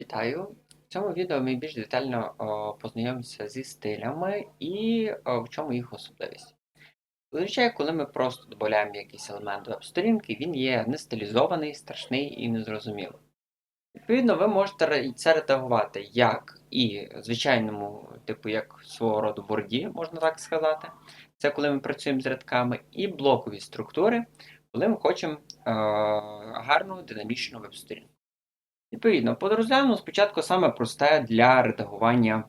Вітаю! В цьому відео ми більш детально о, познайомимося зі стилями і о, в чому їх особливість. Зазвичай, коли ми просто додаємо якийсь елемент веб-сторінки, він є не стилізований, страшний і незрозумілий. Відповідно, ви можете це редагувати як і звичайному, типу, як свого роду борді, можна так сказати. Це коли ми працюємо з рядками, і блокові структури, коли ми хочемо е, гарну динамічну веб-сторінку. Відповідно, подорозглянемо спочатку саме просте для редагування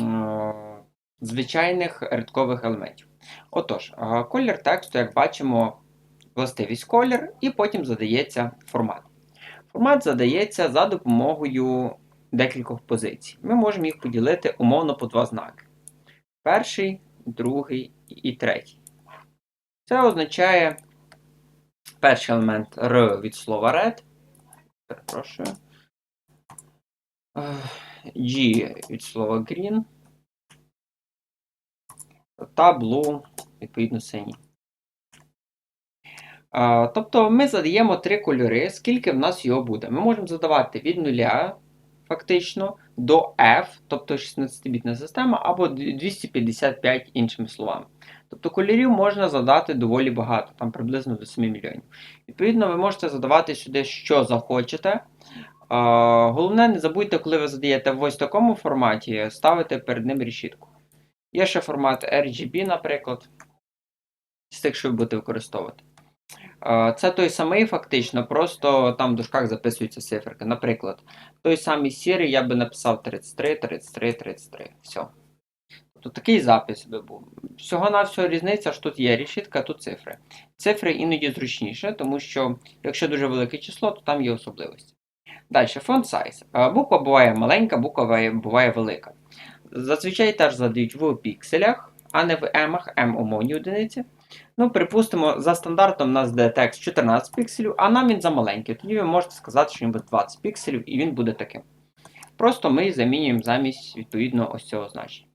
е, звичайних рядкових елементів. Отож, е, колір тексту, як бачимо, властивість колір, і потім задається формат. Формат задається за допомогою декількох позицій. Ми можемо їх поділити умовно по два знаки: перший, другий і третій. Це означає перший елемент R від слова red. Перепрошую. G від слова green. Та blue, відповідно, синій. Тобто ми задаємо три кольори, скільки в нас його буде. Ми можемо задавати від 0 фактично до F, тобто 16-бітна система, або 255 іншими словами. Тобто кольорів можна задати доволі багато, там приблизно до 7 мільйонів. Відповідно, ви можете задавати сюди, що захочете. Головне, не забудьте, коли ви задаєте в ось такому форматі, ставити перед ним решітку. Є ще формат RGB, наприклад, з тих, що ви будете використовувати. Це той самий, фактично, просто там в дужках записуються циферки. Наприклад, той самий сірий я би написав 33, 33, 33. Все. Тобто такий запис би був. Всього-навсього різниця, що тут є решітка, тут цифри. Цифри іноді зручніше, тому що якщо дуже велике число, то там є особливості. Далі, font size. Е, Буква буває маленька, буква буває- велика. Зазвичай теж задають в пікселях, а не в емах, м умовні одиниці. Ну, припустимо, за стандартом у нас де текст 14 пікселів, а нам він замаленький. Тоді ви можете сказати, що він буде 20 пікселів, і він буде таким. Просто ми замінюємо замість відповідно ось цього значення.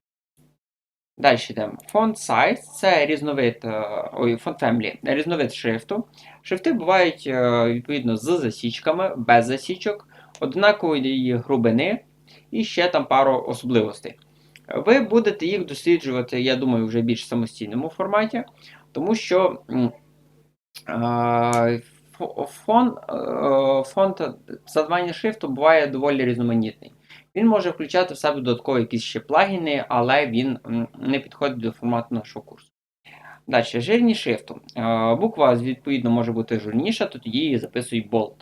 Далі йдемо. Font size це різновид, е, ой, font family, різновид шрифту. Шрифти бувають е, відповідно з засічками, без засічок, однакової глибини і ще там пару особливостей. Ви будете їх досліджувати, я думаю, вже більш самостійному форматі, тому що фон, е, фонд задавання шрифту буває доволі різноманітний. Він може включати в себе додатково якісь ще плагіни, але він не підходить до формату нашого курсу. Далі, жирність шрифту. Е, Буква, відповідно, може бути жирніша, то тоді її записують bold.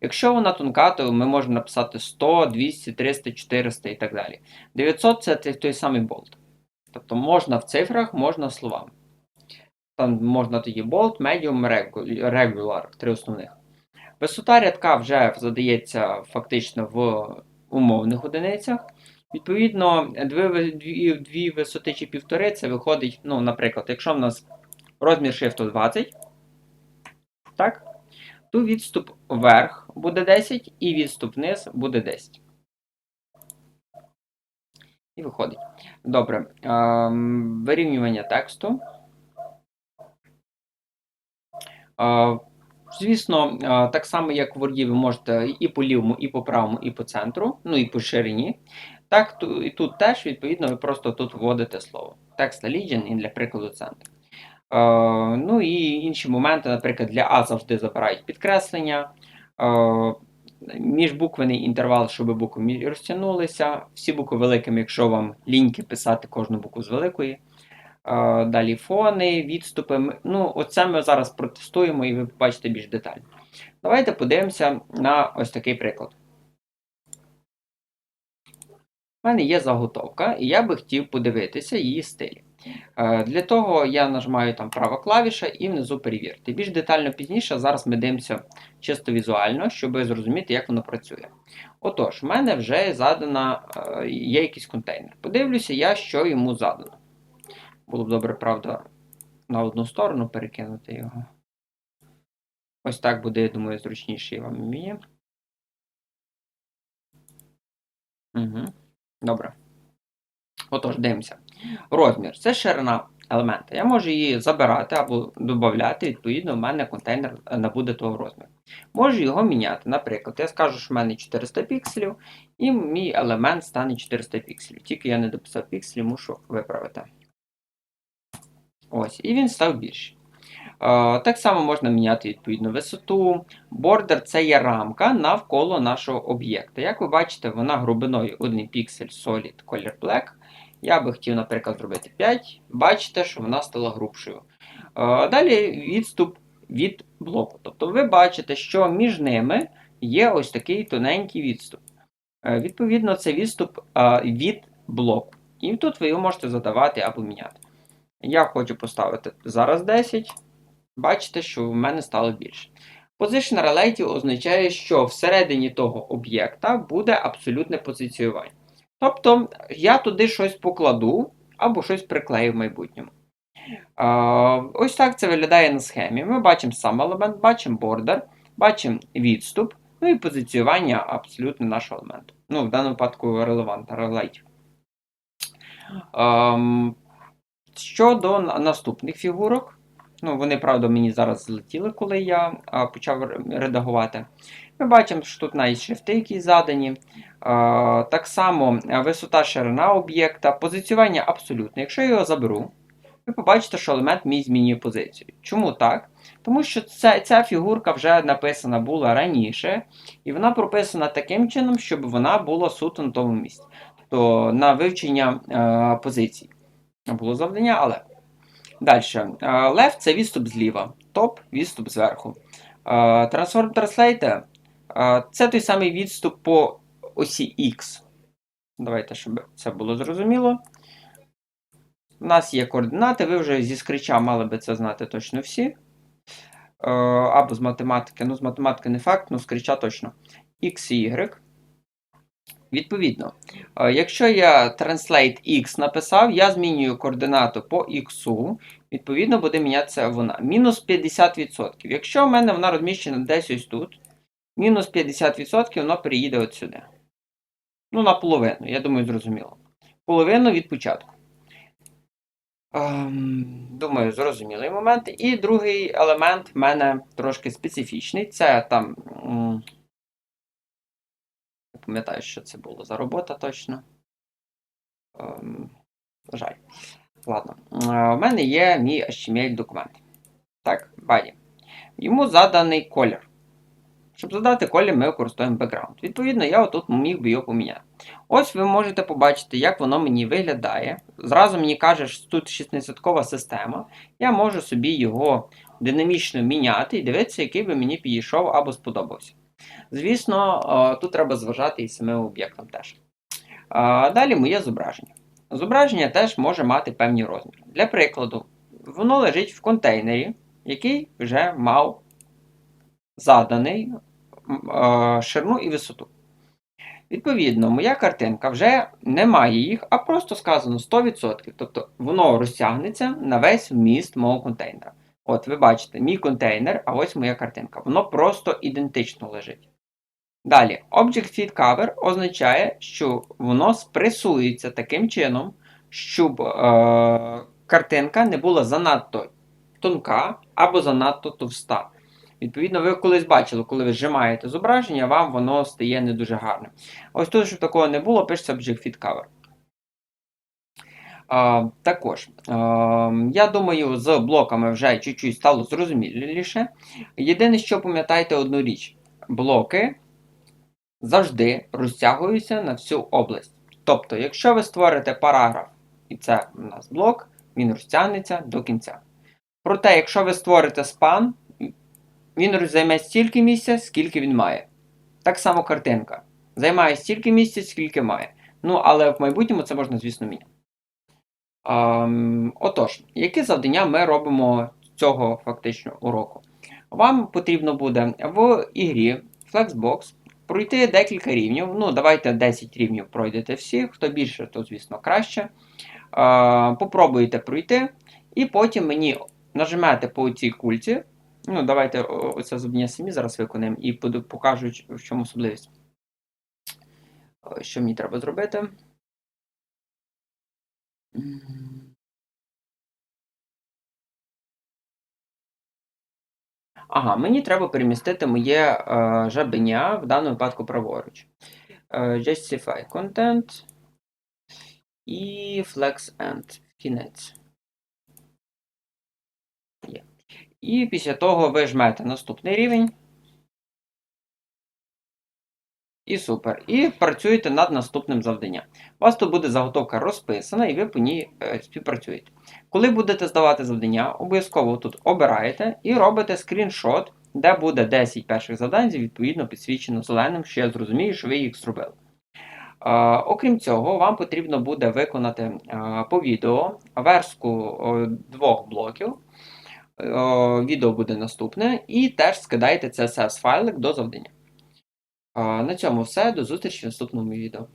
Якщо вона тонка, то ми можемо написати 100, 200, 300, 400 і так далі. 900 це той- самий bold. Тобто можна в цифрах, можна словами. Там можна тоді medium, regu- regular, три основних. Висота рядка вже задається фактично в умовних одиницях. Відповідно, дві, дві, дві висоти чи півтори, це виходить, ну, наприклад, якщо в нас розмір шрифту 20, так, то відступ вверх буде 10 і відступ вниз буде 10. І виходить. Добре. Ем, вирівнювання тексту. Звісно, так само, як в Word, ви можете і по лівому, і по правому, і по центру, ну і по ширині. Так, і тут теж, відповідно, ви просто тут вводите слово. Текст Legion і для прикладу центр. Ну і інші моменти, наприклад, для А завжди забирають підкреслення. Міжбуквений інтервал, щоб букви розтягнулися. Всі букви великими, якщо вам ліньки писати кожну букву з великої. Далі фони, відступи. Ну, оце ми зараз протестуємо і ви побачите більш детально. Давайте подивимося на ось такий приклад. У мене є заготовка, і я би хотів подивитися її стилі. Е, Для того я нажимаю там права клавіша і внизу перевірити. Більш детально пізніше, зараз ми дивимося чисто візуально, щоб зрозуміти, як воно працює. Отож, в мене вже задана, е, є якийсь контейнер. Подивлюся я, що йому задано. Було б добре, правда, на одну сторону перекинути його. Ось так буде, я думаю, зручніше вам мені. Угу. Добре. Отож, дивимося. Розмір це ширина елемента. Я можу її забирати або додати, відповідно, в мене контейнер набуде того розміру. Можу його міняти. Наприклад, я скажу, що в мене 400 пікселів, і мій елемент стане 400 пікселів. Тільки я не дописав пікселі, мушу виправити. Ось, і він став більший. Так само можна міняти відповідно висоту. Бордер це є рамка навколо нашого об'єкта. Як ви бачите, вона глибиною 1 піксель Solid Color Black. Я би хотів, наприклад, зробити 5. Бачите, що вона стала грубшою. Далі відступ від блоку. Тобто ви бачите, що між ними є ось такий тоненький відступ. Е, Відповідно, це відступ від блоку. І тут ви його можете задавати або міняти. Я хочу поставити зараз 10. Бачите, що в мене стало більше. Position Relative означає, що всередині того об'єкта буде абсолютне позиціювання. Тобто я туди щось покладу або щось приклею в майбутньому. Ось так це виглядає на схемі. Ми бачимо сам елемент, бачимо бордер, бачимо відступ, ну і позиціювання абсолютно нашого елементу. Ну, в даному випадку релевант, relative. Щодо наступних фігурок, ну вони, правда, мені зараз злетіли, коли я а, почав редагувати. Ми бачимо, що тут навіть шрифти, які задані. А, так само висота ширина об'єкта, позиціювання абсолютне. Якщо я його заберу, ви побачите, що елемент мій змінює позицію. Чому так? Тому що ця, ця фігурка вже написана була раніше, і вона прописана таким чином, щоб вона була суто на тому місці. Тобто на вивчення е, позицій було завдання, але. Далі. Left це відступ зліва, топ відступ зверху. Е, Transform Translate е, це той самий відступ по осі X. Давайте, щоб це було зрозуміло. У нас є координати, ви вже зі скрича мали би це знати точно всі. Е, Або з математики. Ну, з математики не факт, ну з скрича точно. X і Y. Відповідно, е, якщо я translate x написав, я змінюю координату по x, відповідно, буде мінятися вона. Мінус 50%. Якщо в мене вона розміщена десь ось тут, мінус 50% воно переїде от сюди. Ну, наполовину, я думаю, зрозуміло. Половину від початку. Ем, думаю, зрозумілий момент. І другий елемент в мене трошки специфічний. Це там. Пам'ятаю, що це було за робота точно. Ем, жаль. Ладно. Е, У мене є мій HTML документ. Так, баді. Йому заданий колір. Щоб задати колір, ми використовуємо background. Відповідно, я отут міг би його поміняти. Ось ви можете побачити, як воно мені виглядає. Зразу мені каже, що тут 16 система. Я можу собі його динамічно міняти і дивитися, який би мені підійшов або сподобався. Звісно, тут треба зважати і самим об'єктом теж. Далі моє зображення. Зображення теж може мати певні розміри. Для прикладу, воно лежить в контейнері, який вже мав заданий м, ширину і висоту. Відповідно, моя картинка вже не має їх, а просто сказано 100%. Тобто воно розтягнеться на весь вміст мого контейнера. От ви бачите, мій контейнер, а ось моя картинка. Воно просто ідентично лежить. Далі, Object Fit Cover означає, що воно спресується таким чином, щоб е, картинка не була занадто тонка або занадто товста. Відповідно, ви колись бачили, коли ви зжимаєте зображення, вам воно стає не дуже гарним. Ось тут, щоб такого не було, пишеться Object Fit Cover. Також, я думаю, з блоками вже чуть-чуть стало зрозуміліше. Єдине, що пам'ятайте одну річ: блоки завжди розтягуються на всю область. Тобто, якщо ви створите параграф, і це у нас блок, він розтягнеться до кінця. Проте, якщо ви створите спан, він займе стільки місця, скільки він має. Так само картинка. Займає стільки місця, скільки має. Ну, але в майбутньому це можна, звісно, міняти. Отож, які завдання ми робимо цього фактично уроку? Вам потрібно буде в ігрі Flexbox пройти декілька рівнів. Ну, давайте 10 рівнів пройдете всі. Хто більше, то, звісно, краще. Попробуйте пройти, і потім мені нажимаєте по цій кульці. Ну, давайте оце завдання самі зараз виконаємо і покажу, в чому особливість. Що мені треба зробити? Ага, мені треба перемістити моє е, жабеня, в даному випадку праворуч. Е, Justify Content і Flex End. Кінець. Є. І після того ви жмете наступний рівень. І супер. І працюєте над наступним завданням. У вас тут буде заготовка розписана, і ви по ній е, співпрацюєте. Коли будете здавати завдання, обов'язково тут обираєте і робите скріншот, де буде 10 перших завдань, відповідно підсвічено зеленим, що я зрозумію, що ви їх зробили. Е, окрім цього, вам потрібно буде виконати е, по відео верстку двох блоків. Відео буде наступне, і теж скидайте CSS файлик до завдання. На цьому все. До зустрічі в наступному відео.